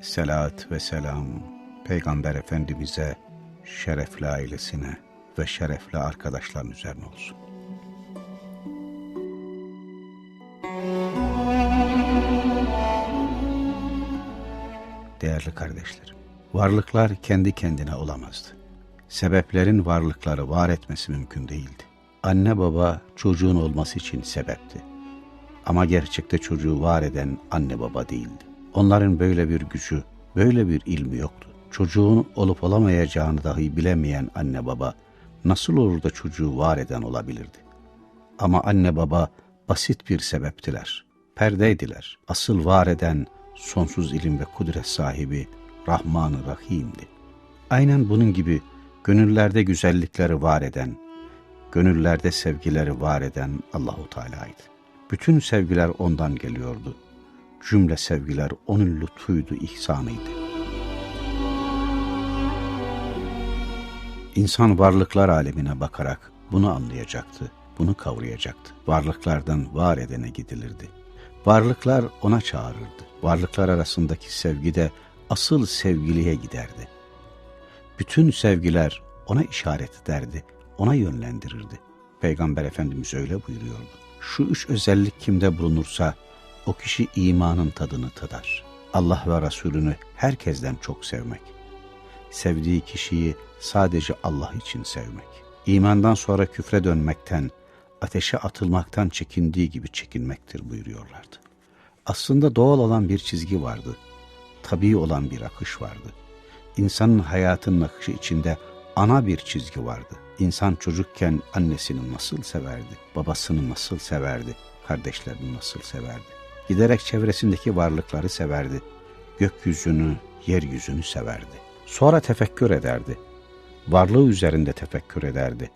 Selat ve selam Peygamber Efendimiz'e, şerefli ailesine ve şerefli arkadaşların üzerine olsun. Değerli kardeşlerim, varlıklar kendi kendine olamazdı. Sebeplerin varlıkları var etmesi mümkün değildi. Anne baba çocuğun olması için sebepti. Ama gerçekte çocuğu var eden anne baba değildi. Onların böyle bir gücü, böyle bir ilmi yoktu. Çocuğun olup olamayacağını dahi bilemeyen anne baba nasıl olur da çocuğu var eden olabilirdi? Ama anne baba basit bir sebeptiler. Perdeydiler. Asıl var eden sonsuz ilim ve kudret sahibi Rahman-ı Rahim'di. Aynen bunun gibi gönüllerde güzellikleri var eden, gönüllerde sevgileri var eden Allahu Teala'ydı. Bütün sevgiler ondan geliyordu. Cümle sevgiler onun lütfuydu, ihsanıydı. İnsan varlıklar alemine bakarak bunu anlayacaktı, bunu kavrayacaktı. Varlıklardan var edene gidilirdi. Varlıklar ona çağırırdı. Varlıklar arasındaki sevgi de asıl sevgiliye giderdi. Bütün sevgiler ona işaret ederdi, ona yönlendirirdi. Peygamber Efendimiz öyle buyuruyordu. Şu üç özellik kimde bulunursa o kişi imanın tadını tadar. Allah ve Resulünü herkesten çok sevmek. Sevdiği kişiyi sadece Allah için sevmek. İmandan sonra küfre dönmekten, ateşe atılmaktan çekindiği gibi çekinmektir buyuruyorlardı. Aslında doğal olan bir çizgi vardı. Tabii olan bir akış vardı. İnsanın hayatının akışı içinde ana bir çizgi vardı. İnsan çocukken annesini nasıl severdi, babasını nasıl severdi, kardeşlerini nasıl severdi. Giderek çevresindeki varlıkları severdi. Gökyüzünü, yeryüzünü severdi. Sonra tefekkür ederdi. Varlığı üzerinde tefekkür ederdi.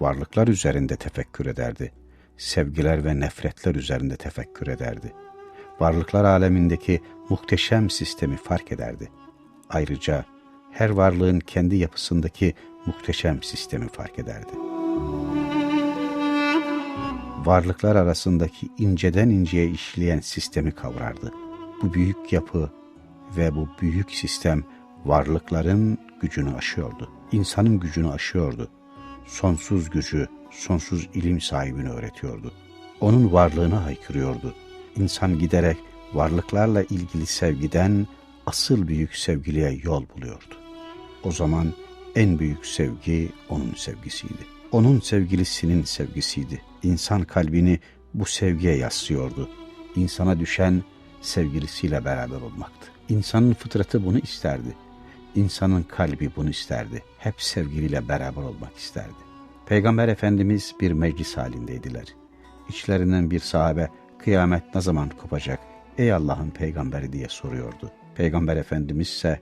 Varlıklar üzerinde tefekkür ederdi. Sevgiler ve nefretler üzerinde tefekkür ederdi. Varlıklar alemindeki muhteşem sistemi fark ederdi. Ayrıca her varlığın kendi yapısındaki muhteşem sistemi fark ederdi. Varlıklar arasındaki inceden inceye işleyen sistemi kavrardı. Bu büyük yapı ve bu büyük sistem varlıkların gücünü aşıyordu. İnsanın gücünü aşıyordu. Sonsuz gücü, sonsuz ilim sahibini öğretiyordu. Onun varlığını haykırıyordu. İnsan giderek varlıklarla ilgili sevgiden asıl büyük sevgiliye yol buluyordu. O zaman en büyük sevgi onun sevgisiydi. Onun sevgilisinin sevgisiydi. İnsan kalbini bu sevgiye yaslıyordu. İnsana düşen sevgilisiyle beraber olmaktı. İnsanın fıtratı bunu isterdi. İnsanın kalbi bunu isterdi. Hep sevgiliyle beraber olmak isterdi. Peygamber Efendimiz bir meclis halindeydiler. İçlerinden bir sahabe kıyamet ne zaman kopacak ey Allah'ın peygamberi diye soruyordu. Peygamber Efendimiz ise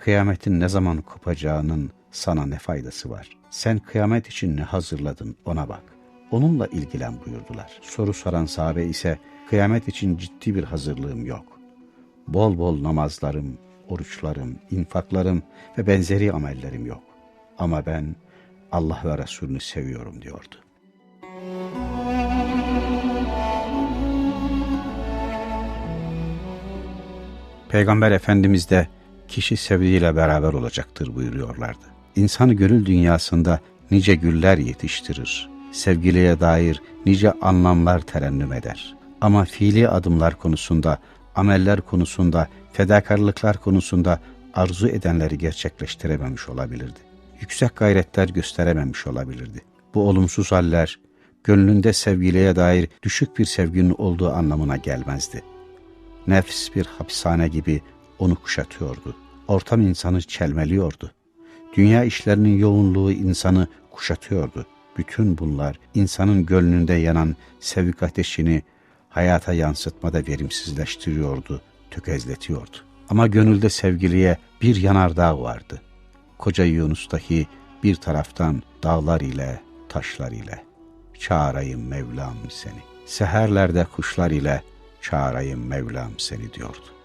kıyametin ne zaman kopacağının sana ne faydası var? Sen kıyamet için ne hazırladın ona bak. Onunla ilgilen buyurdular. Soru soran sahabe ise kıyamet için ciddi bir hazırlığım yok. Bol bol namazlarım, oruçlarım, infaklarım ve benzeri amellerim yok. Ama ben Allah ve Resulünü seviyorum diyordu. Peygamber Efendimiz de kişi sevdiğiyle beraber olacaktır buyuruyorlardı. İnsanı gönül dünyasında nice güller yetiştirir. Sevgiliye dair nice anlamlar terennüm eder. Ama fiili adımlar konusunda, ameller konusunda, fedakarlıklar konusunda arzu edenleri gerçekleştirememiş olabilirdi. Yüksek gayretler gösterememiş olabilirdi. Bu olumsuz haller, gönlünde sevgiliye dair düşük bir sevginin olduğu anlamına gelmezdi. Nefs bir hapishane gibi onu kuşatıyordu. Ortam insanı çelmeliyordu. Dünya işlerinin yoğunluğu insanı kuşatıyordu. Bütün bunlar insanın gönlünde yanan sevgi ateşini hayata yansıtmada verimsizleştiriyordu, tökezletiyordu. Ama gönülde sevgiliye bir yanardağ vardı. Koca Yunus'taki bir taraftan dağlar ile, taşlar ile çağırayım Mevlam seni. Seherlerde kuşlar ile çağırayım Mevlam seni diyordu.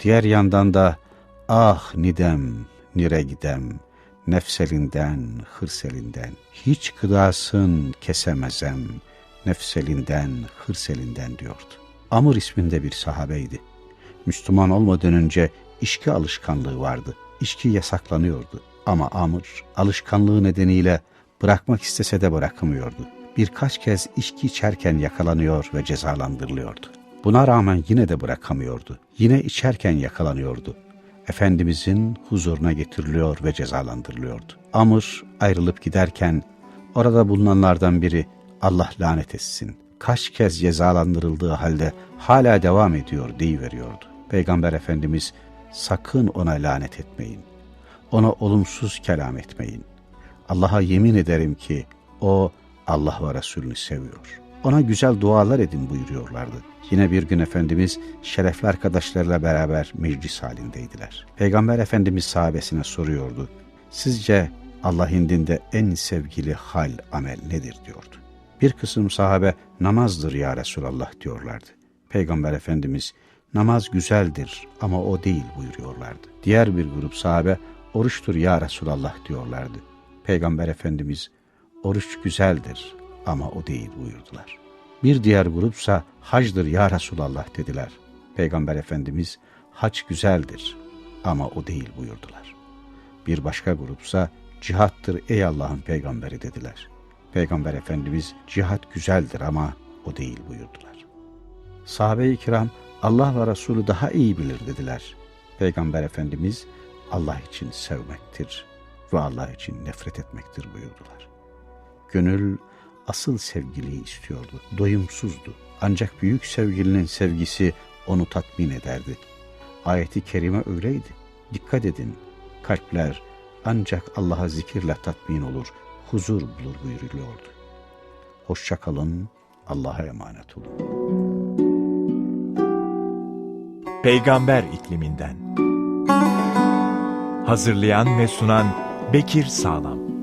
Diğer yandan da ah nidem, nire gidem, nefselinden, hırselinden, hiç gıdasın kesemezem, nefselinden, hırselinden diyordu. Amr isminde bir sahabeydi. Müslüman olmadan önce içki alışkanlığı vardı. İçki yasaklanıyordu. Ama Amr alışkanlığı nedeniyle bırakmak istese de bırakamıyordu. Birkaç kez içki içerken yakalanıyor ve cezalandırılıyordu. Buna rağmen yine de bırakamıyordu. Yine içerken yakalanıyordu. Efendimizin huzuruna getiriliyor ve cezalandırılıyordu. Amr ayrılıp giderken orada bulunanlardan biri Allah lanet etsin. Kaç kez cezalandırıldığı halde hala devam ediyor deyiveriyordu. Peygamber Efendimiz sakın ona lanet etmeyin. Ona olumsuz kelam etmeyin. Allah'a yemin ederim ki o Allah ve Resulünü seviyor. Ona güzel dualar edin buyuruyorlardı. Yine bir gün Efendimiz şerefli arkadaşlarıyla beraber meclis halindeydiler. Peygamber Efendimiz sahabesine soruyordu. Sizce Allah indinde en sevgili hal, amel nedir diyordu. Bir kısım sahabe namazdır ya Resulallah diyorlardı. Peygamber Efendimiz namaz güzeldir ama o değil buyuruyorlardı. Diğer bir grup sahabe oruçtur ya Resulallah diyorlardı. Peygamber Efendimiz oruç güzeldir ama o değil buyurdular. Bir diğer grupsa hacdır ya Resulallah dediler. Peygamber Efendimiz hac güzeldir ama o değil buyurdular. Bir başka grupsa cihattır ey Allah'ın peygamberi dediler. Peygamber Efendimiz cihat güzeldir ama o değil buyurdular. Sahabe-i kiram Allah ve Resulü daha iyi bilir dediler. Peygamber Efendimiz Allah için sevmektir ve Allah için nefret etmektir buyurdular. Gönül asıl sevgiliyi istiyordu, doyumsuzdu. Ancak büyük sevgilinin sevgisi onu tatmin ederdi. Ayeti kerime öyleydi. Dikkat edin, kalpler ancak Allah'a zikirle tatmin olur, huzur bulur buyuruluyordu. Hoşça kalın, Allah'a emanet olun. Peygamber ikliminden. Hazırlayan ve sunan Bekir Sağlam.